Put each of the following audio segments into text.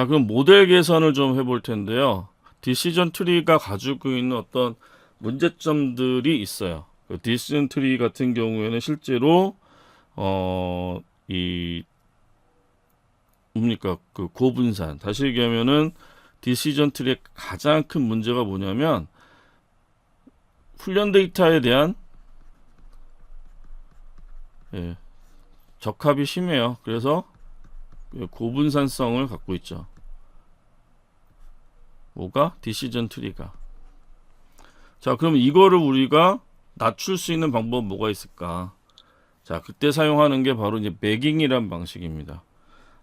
자, 그럼 모델 계산을 좀 해볼 텐데요. 디시전 트리가 가지고 있는 어떤 문제점들이 있어요. 그 디시전 트리 같은 경우에는 실제로 어, 이 뭡니까 그 고분산 다시 얘기하면은 디시전 트리의 가장 큰 문제가 뭐냐면 훈련 데이터에 대한 예, 적합이 심해요. 그래서 고분산성을 갖고 있죠. 뭐가? 디시전 트리가. 자, 그럼 이거를 우리가 낮출 수 있는 방법은 뭐가 있을까? 자, 그때 사용하는 게 바로 이제 매깅이란 방식입니다.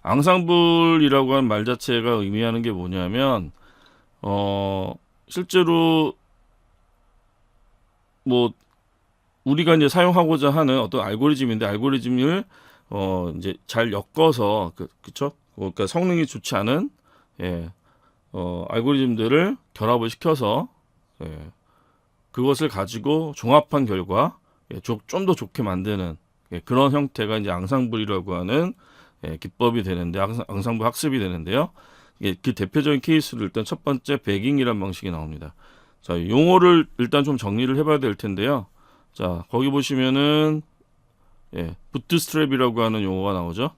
앙상블이라고 하는 말 자체가 의미하는 게 뭐냐면, 어, 실제로, 뭐, 우리가 이제 사용하고자 하는 어떤 알고리즘인데, 알고리즘을, 어, 이제 잘 엮어서, 그, 그쵸? 그러니까 성능이 좋지 않은, 예, 어, 알고리즘들을 결합을 시켜서, 예, 그것을 가지고 종합한 결과, 예, 좀더 좋게 만드는, 예, 그런 형태가 이제 앙상블이라고 하는 예, 기법이 되는데 앙상, 앙상블 학습이 되는데요. 예, 그 대표적인 케이스로 일단 첫 번째 배깅이란 방식이 나옵니다. 자, 용어를 일단 좀 정리를 해봐야 될 텐데요. 자, 거기 보시면은 예, 부트스트랩이라고 하는 용어가 나오죠.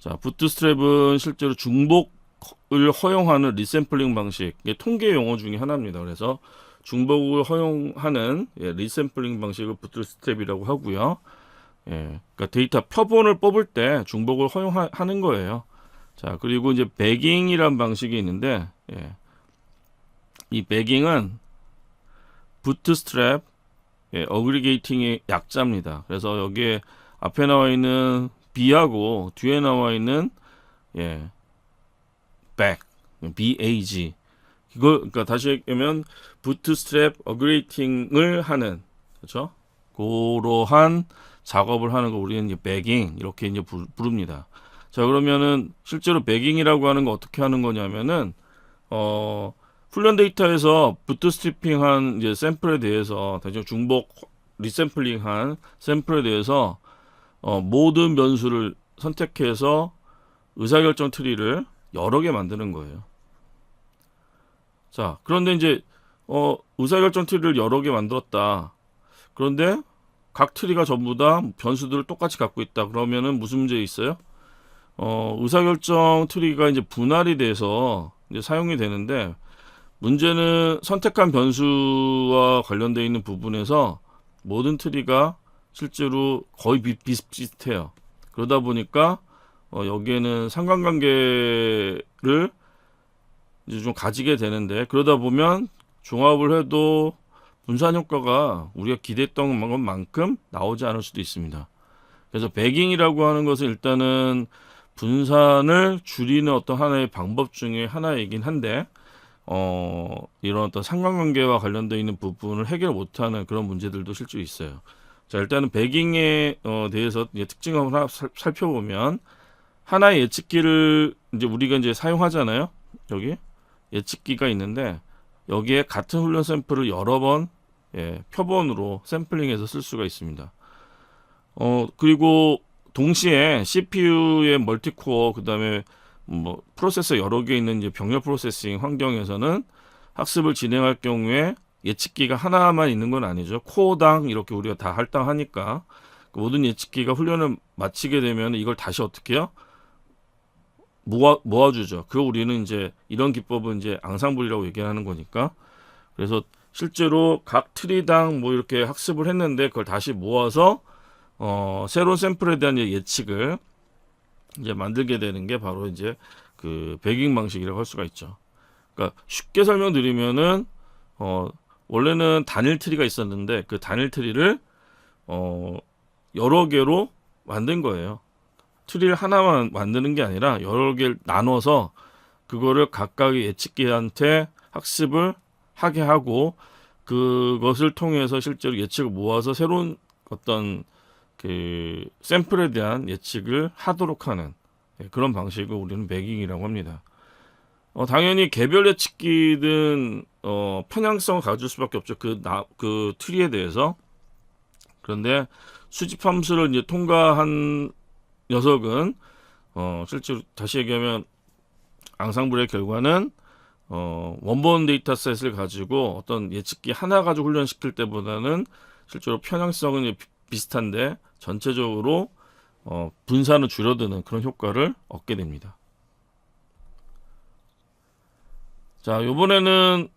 자, 부트스트랩은 실제로 중복 을 허용하는 리샘플링 방식, 이게 통계 용어 중에 하나입니다. 그래서 중복을 허용하는 예, 리샘플링 방식을 부트스트랩이라고 하고요. 예, 그러니까 데이터 표본을 뽑을 때 중복을 허용하는 거예요. 자, 그리고 이제 배깅이란 방식이 있는데, 예, 이 배깅은 부트스트랩, 예, 어그리게이팅의 약자입니다. 그래서 여기에 앞에 나와 있는 B하고 뒤에 나와 있는 예, back, BAG. 이거 그러니까 다시 얘기하면 부트스트랩 어그레이팅을 하는 그렇죠? 그러한 작업을 하는 거 우리는 이제 배깅 이렇게 이제 부, 부릅니다. 자 그러면은 실제로 배깅이라고 하는 거 어떻게 하는 거냐면은 어 훈련 데이터에서 부트스트리핑한 이제 샘플에 대해서 다시 중복 리샘플링한 샘플에 대해서 어, 모든 변수를 선택해서 의사결정 트리를 여러 개 만드는 거예요. 자, 그런데 이제 어, 의사결정 트리를 여러 개 만들었다. 그런데 각 트리가 전부 다 변수들을 똑같이 갖고 있다. 그러면은 무슨 문제 있어요? 어, 의사결정 트리가 이제 분할이 돼서 이제 사용이 되는데 문제는 선택한 변수와 관련되어 있는 부분에서 모든 트리가 실제로 거의 비, 비슷비슷해요. 그러다 보니까 어, 여기에는 상관관계를 이제 좀 가지게 되는데 그러다 보면 종합을 해도 분산 효과가 우리가 기대했던 것만큼 나오지 않을 수도 있습니다. 그래서 배깅이라고 하는 것은 일단은 분산을 줄이는 어떤 하나의 방법 중에 하나이긴 한데 어, 이런 어떤 상관관계와 관련되어 있는 부분을 해결 못하는 그런 문제들도 실제로 있어요. 자, 일단은 배깅에 어, 대해서 특징을 하나 살, 살펴보면 하나의 예측기를 이제 우리가 이제 사용하잖아요. 여기 예측기가 있는데 여기에 같은 훈련 샘플을 여러 번 예, 표본으로 샘플링해서 쓸 수가 있습니다. 어, 그리고 동시에 CPU의 멀티코어 그다음에 뭐 프로세서 여러 개 있는 이제 병렬 프로세싱 환경에서는 학습을 진행할 경우에 예측기가 하나만 있는 건 아니죠. 코어당 이렇게 우리가 다 할당하니까 그 모든 예측기가 훈련을 마치게 되면 이걸 다시 어떻게 해요? 모아 모아주죠. 그 우리는 이제 이런 기법은 이제 앙상블이라고 얘기하는 거니까 그래서 실제로 각 트리당 뭐 이렇게 학습을 했는데 그걸 다시 모아서 어 새로운 샘플에 대한 예측을 이제 만들게 되는 게 바로 이제 그 배깅 방식이라고 할 수가 있죠. 그러니까 쉽게 설명드리면은 어 원래는 단일 트리가 있었는데 그 단일 트리를 어 여러 개로 만든 거예요. 트리를 하나만 만드는 게 아니라 여러 개를 나눠서 그거를 각각의 예측기한테 학습을 하게 하고 그것을 통해서 실제로 예측을 모아서 새로운 어떤 그 샘플에 대한 예측을 하도록 하는 예, 그런 방식을 우리는 매깅이라고 합니다. 어, 당연히 개별 예측기든 어, 편향성을 가질 수밖에 없죠. 그, 나, 그 트리에 대해서. 그런데 수집 함수를 이제 통과한 녀석은 어, 실제로 다시 얘기하면 앙상블의 결과는 어, 원본 데이터셋을 가지고 어떤 예측기 하나 가지고 훈련시킬 때보다는 실제로 편향성은 비슷한데 전체적으로 어, 분산은 줄어드는 그런 효과를 얻게 됩니다. 자, 요번에는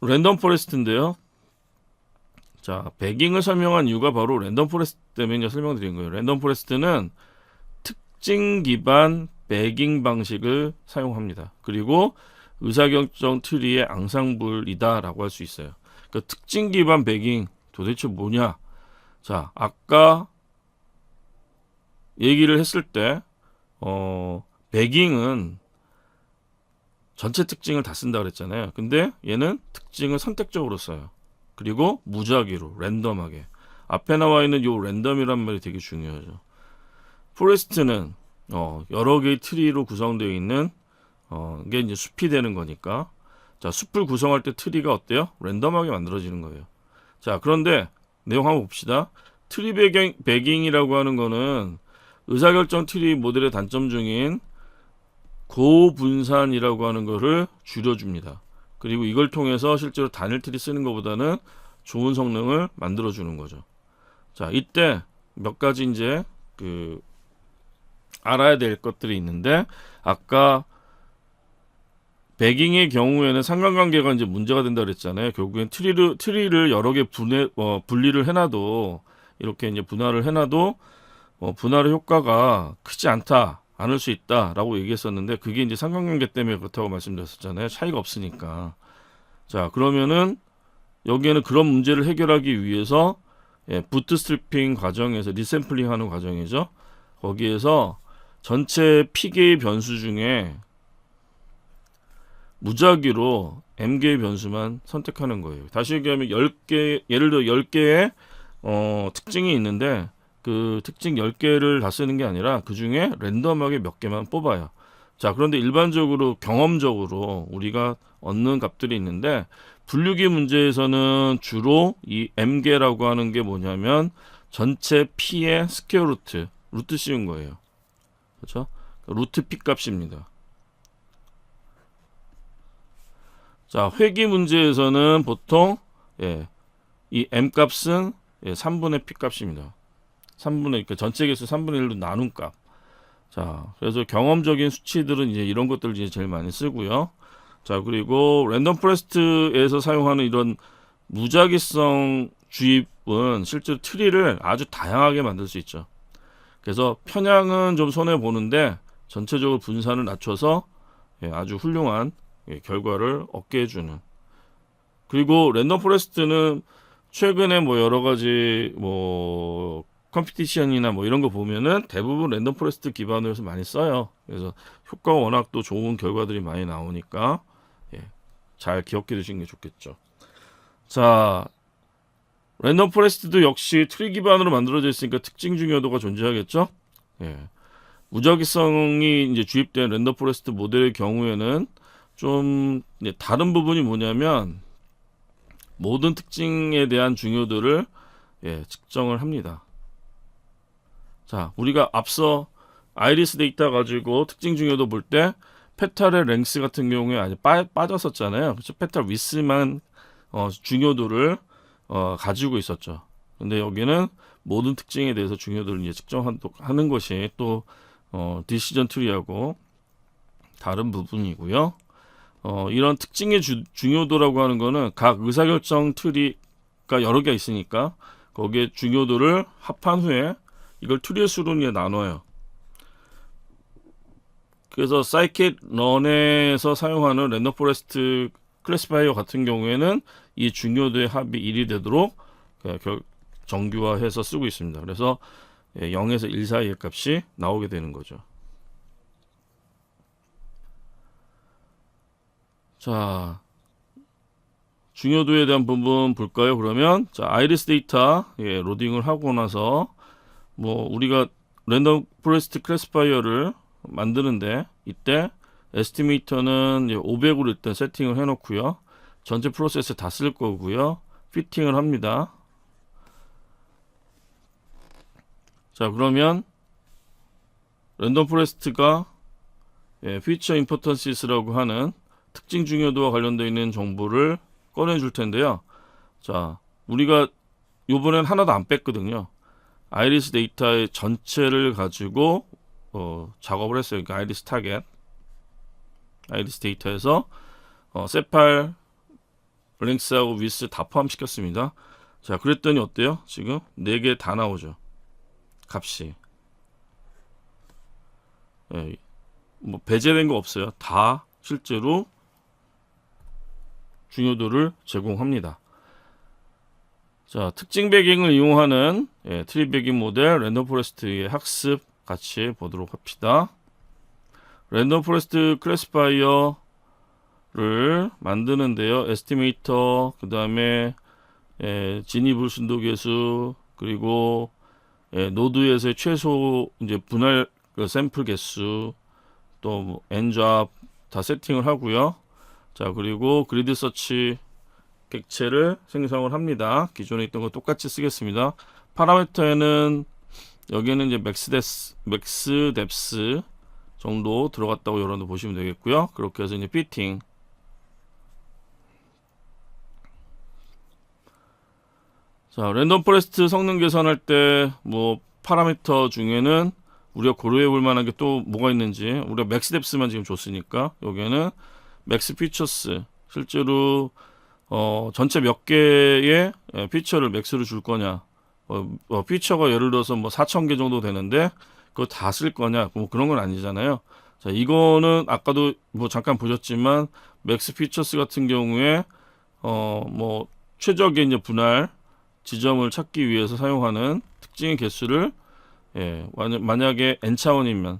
랜덤 포레스트인데요. 자, 배깅을 설명한 이유가 바로 랜덤 포레스트 때문에 설명드린 거예요. 랜덤 포레스트는 특징 기반 배깅 방식을 사용합니다. 그리고 의사결정 트리의 앙상블이다라고 할 수 있어요. 그 특징 기반 배깅 도대체 뭐냐? 자, 아까 얘기를 했을 때, 어, 배깅은 전체 특징을 다 쓴다 그랬잖아요. 근데 얘는 특징을 선택적으로 써요. 그리고 무작위로, 랜덤하게. 앞에 나와 있는 요 랜덤이란 말이 되게 중요하죠. 포레스트는 어, 여러 개의 트리로 구성되어 있는 어, 이게 이제 숲이 되는 거니까. 자, 숲을 구성할 때 트리가 어때요? 랜덤하게 만들어지는 거예요. 자, 그런데 내용 한번 봅시다. 트리 배경, 배깅이라고 하는 거는 의사결정 트리 모델의 단점 중인 고분산이라고 하는 거를 줄여줍니다. 그리고 이걸 통해서 실제로 단일 트리 쓰는 것보다는 좋은 성능을 만들어 주는 거죠. 자, 이때 몇 가지 이제 그 알아야 될 것들이 있는데 아까 배깅의 경우에는 상관관계가 이제 문제가 된다 그랬잖아요. 결국엔 트리를 트리를 여러 개 분해 어, 분리를 해놔도 이렇게 이제 분할을 해놔도 어, 분할의 효과가 크지 않다, 않을 수 있다라고 얘기했었는데 그게 이제 상관관계 때문에 그렇다고 말씀드렸었잖아요. 차이가 없으니까. 자 그러면은 여기에는 그런 문제를 해결하기 위해서 예, 부트스트리핑 과정에서 리샘플링하는 과정이죠. 거기에서 전체 P개의 변수 중에 무작위로 M개의 변수만 선택하는 거예요. 다시 얘기하면 10개, 예를 들어 10개의 어, 특징이 있는데 그 특징 10개를 다 쓰는 게 아니라 그 중에 랜덤하게 몇 개만 뽑아요. 자, 그런데 일반적으로 경험적으로 우리가 얻는 값들이 있는데 분류기 문제에서는 주로 이 M개라고 하는 게 뭐냐면 전체 P의 스퀘어 루트, 루트 씌운 거예요. 그렇죠? 루트 P 값입니다. 자, 회귀 문제에서는 보통 예, 이 M 값은 예, 3분의 P 값입니다. 3분의 그 전체 개수 3분의 1로 나눈 값. 자, 그래서 경험적인 수치들은 이제 이런 것들을 이제 제일 많이 쓰고요. 자, 그리고 랜덤 포레스트에서 사용하는 이런 무작위성 주입은 실제로 트리를 아주 다양하게 만들 수 있죠. 그래서 편향은 좀 손해 보는데 전체적으로 분산을 낮춰서 예, 아주 훌륭한 예, 결과를 얻게 해주는. 그리고 랜덤 포레스트는 최근에 뭐 여러 가지 뭐 컴피티션이나 뭐 이런 거 보면은 대부분 랜덤 포레스트 기반으로 해서 많이 써요. 그래서 효과가 워낙 또 좋은 결과들이 많이 나오니까 예, 잘 기억해 두시는 게 좋겠죠. 자, 랜덤 포레스트도 역시 트리 기반으로 만들어져 있으니까 특징 중요도가 존재하겠죠. 예. 무작위성이 이제 주입된 랜덤 포레스트 모델의 경우에는 좀 다른 부분이 뭐냐면 모든 특징에 대한 중요도를 예, 측정을 합니다. 자, 우리가 앞서 아이리스 데이터 가지고 특징 중요도 볼 때 페탈의 랭스 같은 경우에 아주 빠, 빠졌었잖아요. 그렇죠? 페탈 위스만 어, 중요도를 어, 가지고 있었죠. 근데 여기는 모든 특징에 대해서 중요도를 이제 측정하는 것이 또 어, 디시전 트리하고 다른 부분이고요. 어, 이런 특징의 주, 중요도라고 하는 거는 각 의사결정 트리가 여러 개 있으니까 거기에 중요도를 합한 후에 이걸 트리의 수로 이제 나눠요. 그래서 사이킷 런에서 사용하는 랜덤 포레스트 클래시파이어 같은 경우에는 이 중요도의 합이 1이 되도록 그 결- 정규화해서 쓰고 있습니다. 그래서 0에서 1 사이의 값이 나오게 되는 거죠. 자, 중요도에 대한 부분 볼까요? 그러면 자, 아이리스 데이터 예, 로딩을 하고 나서 뭐 우리가 랜덤 포레스트 클래시파이어를 만드는데 이때 에스티메이터는 500으로 일단 세팅을 해 놓고요. 전체 프로세스 다 쓸 거고요. 피팅을 합니다. 자, 그러면 랜덤 포레스트가 예, feature importances라고 하는 특징 중요도와 관련되어 있는 정보를 꺼내줄 텐데요. 자, 우리가 요번엔 하나도 안 뺐거든요. 아이리스 데이터의 전체를 가지고 어, 작업을 했어요. 그러니까 아이리스 타겟, 아이리스 데이터에서 어, 세팔, 블랭스하고 위스 다 포함시켰습니다. 자, 그랬더니 어때요? 지금 네개다 나오죠. 값이. 예, 뭐 배제된 거 없어요. 다 실제로 중요도를 제공합니다. 자, 특징 배경을 이용하는 예, 트리 배경 모델 랜덤 포레스트의 학습 같이 보도록 합시다. 랜덤 포레스트 클래시파이어를 만드는데요. 에스티메이터, 그 다음에 예, 진입을 순도 계수, 그리고 예, 노드에서의 최소 이제 분할 그 샘플 개수, 또 뭐 엔잡 다 세팅을 하고요. 자, 그리고 그리드 서치 객체를 생성을 합니다. 기존에 있던 거 똑같이 쓰겠습니다. 파라미터에는 여기는 이제 맥스 데스, 맥스 뎁스 정도 들어갔다고 여러분들 보시면 되겠고요. 그렇게 해서 이제 피팅 자, 랜덤 포레스트 성능 계산할 때 뭐 파라미터 중에는 우리가 고려해 볼 만한 게 또 뭐가 있는지 우리가 맥스 뎁스만 지금 줬으니까 여기에는 맥스 피처스 실제로 어, 전체 몇 개의 예, 피처를 맥스로 줄 거냐 어, 어, 피처가 예를 들어서 뭐 4천 개 정도 되는데 그거 다 쓸 거냐? 뭐 그런 건 아니잖아요. 자 이거는 아까도 뭐 잠깐 보셨지만 맥스 피처스 같은 경우에 어 뭐 최적의 이제 분할 지점을 찾기 위해서 사용하는 특징의 개수를 예, 만약- 만약에 n 차원이면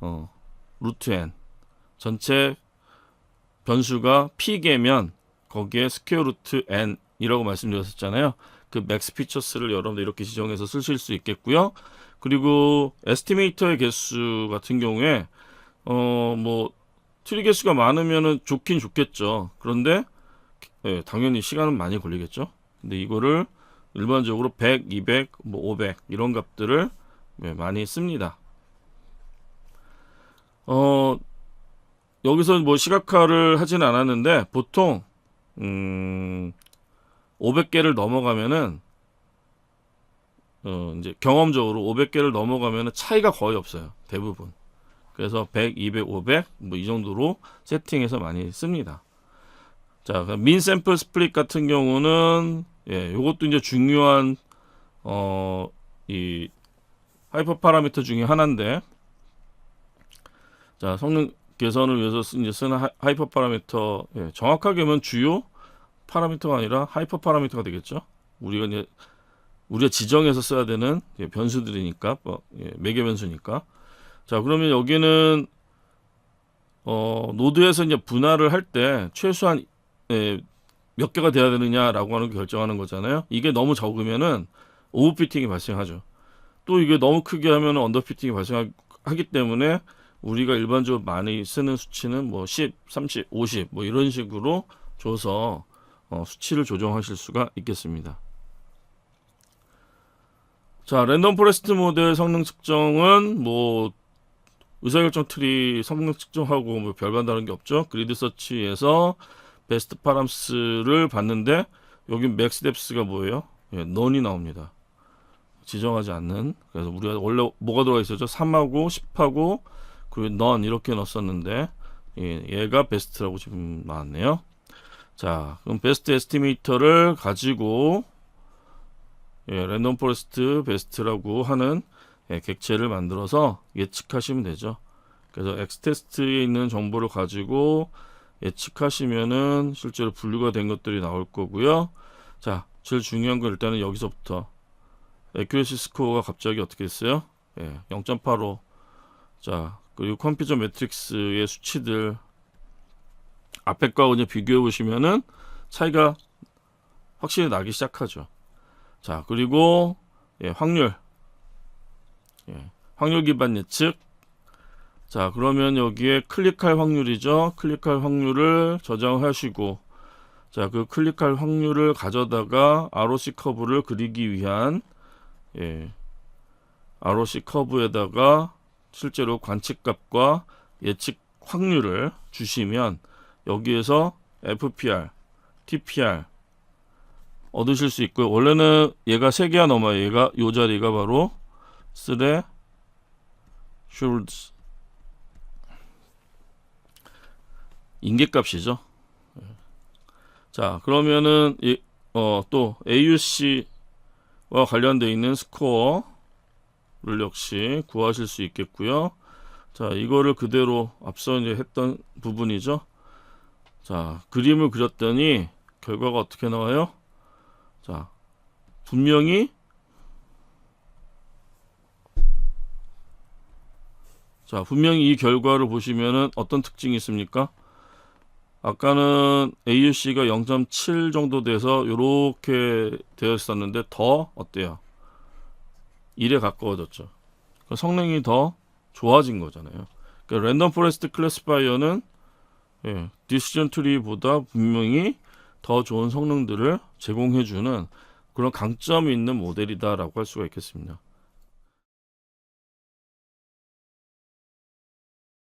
어, 루트 n. 전체 변수가 p개면 거기에 스퀘어 루트 n 이라고 말씀드렸었잖아요. 그 맥스 피처스를 여러분들 이렇게 지정해서 쓰실 수 있겠고요. 그리고 에스티메이터의 개수 같은 경우에 어 뭐 트리 개수가 많으면은 좋긴 좋겠죠. 그런데 예, 당연히 시간은 많이 걸리겠죠. 근데 이거를 일반적으로 100, 200, 뭐 500 이런 값들을 예, 많이 씁니다. 어 여기서 뭐 시각화를 하지는 않았는데 보통 음 500개를 넘어가면은 어 이제 경험적으로 500개를 넘어가면은 차이가 거의 없어요. 대부분. 그래서 100, 200, 500 뭐 이 정도로 세팅해서 많이 씁니다. 자, 민 샘플 스플릿 같은 경우는 예, 요것도 이제 중요한 어 이 하이퍼 파라미터 중에 하나인데 자, 성능 개선을 위해서 쓰- 이제 쓰는 하- 하이퍼 파라미터 예, 정확하게 하면 주요 파라미터가 아니라 하이퍼 파라미터가 되겠죠. 우리가 이제 우리가 지정해서 써야 되는 예, 변수들이니까 뭐, 예, 매개 변수니까. 자, 그러면 여기는 어, 노드에서 이제 분할을 할 때 최소한 예, 몇 개가 돼야 되느냐라고 하는 걸 결정하는 거잖아요. 이게 너무 적으면은 오버피팅이 발생하죠. 또 이게 너무 크게 하면 언더피팅이 발생하기 때문에 우리가 일반적으로 많이 쓰는 수치는 뭐 10, 30, 50 뭐 이런 식으로 줘서 어, 수치를 조정하실 수가 있겠습니다. 자, 랜덤 포레스트 모델 성능 측정은 뭐 의사결정 트리 성능 측정하고 뭐 별반 다른 게 없죠. 그리드 서치에서 베스트 파람스를 봤는데 여기 맥스 뎁스가 뭐예요? 예, 넌이 나옵니다. 지정하지 않는. 그래서 우리가 원래 뭐가 들어가 있었죠? 3하고 10하고 그리고 넌 이렇게 넣었었는데 예, 얘가 베스트라고 지금 나왔네요. 자, 그럼 베스트 에스티메이터를 가지고 예, 랜덤 포레스트 베스트라고 하는 예, 객체를 만들어서 예측하시면 되죠. 그래서 엑스 테스트에 있는 정보를 가지고 예측하시면은 실제로 분류가 된 것들이 나올 거고요. 자, 제일 중요한 건 일단은 여기서부터 에큐레시 스코어가 갑자기 어떻게 됐어요? 예, 0.85. 자, 그리고 컴퓨터 매트릭스의 수치들 앞에 거하고 이제 비교해 보시면은 차이가 확실히 나기 시작하죠. 자, 그리고 예, 확률. 예, 확률 기반 예측. 자, 그러면 여기에 클릭할 확률이죠. 클릭할 확률을 저장하시고 자, 그 클릭할 확률을 가져다가 ROC 커브를 그리기 위한 예, ROC 커브에다가 실제로 관측값과 예측 확률을 주시면 여기에서 FPR, TPR 얻으실 수 있고요. 원래는 얘가 3개가 넘어요. 얘가 요 자리가 바로 쓰레 슐드 인계값이죠. 자, 그러면은 이, 어, 또 AUC와 관련되어 있는 스코어를 역시 구하실 수 있겠고요. 자, 이거를 그대로 앞서 이제 했던 부분이죠. 자, 그림을 그렸더니 결과가 어떻게 나와요? 자, 분명히 자, 분명히 이 결과를 보시면은 어떤 특징이 있습니까? 아까는 AUC가 0.7 정도 돼서 이렇게 되었었는데 더 어때요? 1에 가까워졌죠. 그 성능이 더 좋아진 거잖아요. 그러니까 랜덤 포레스트 클래스파이어는 예, 디시전 트리보다 분명히 더 좋은 성능들을 제공해주는 그런 강점이 있는 모델이다라고 할 수가 있겠습니다.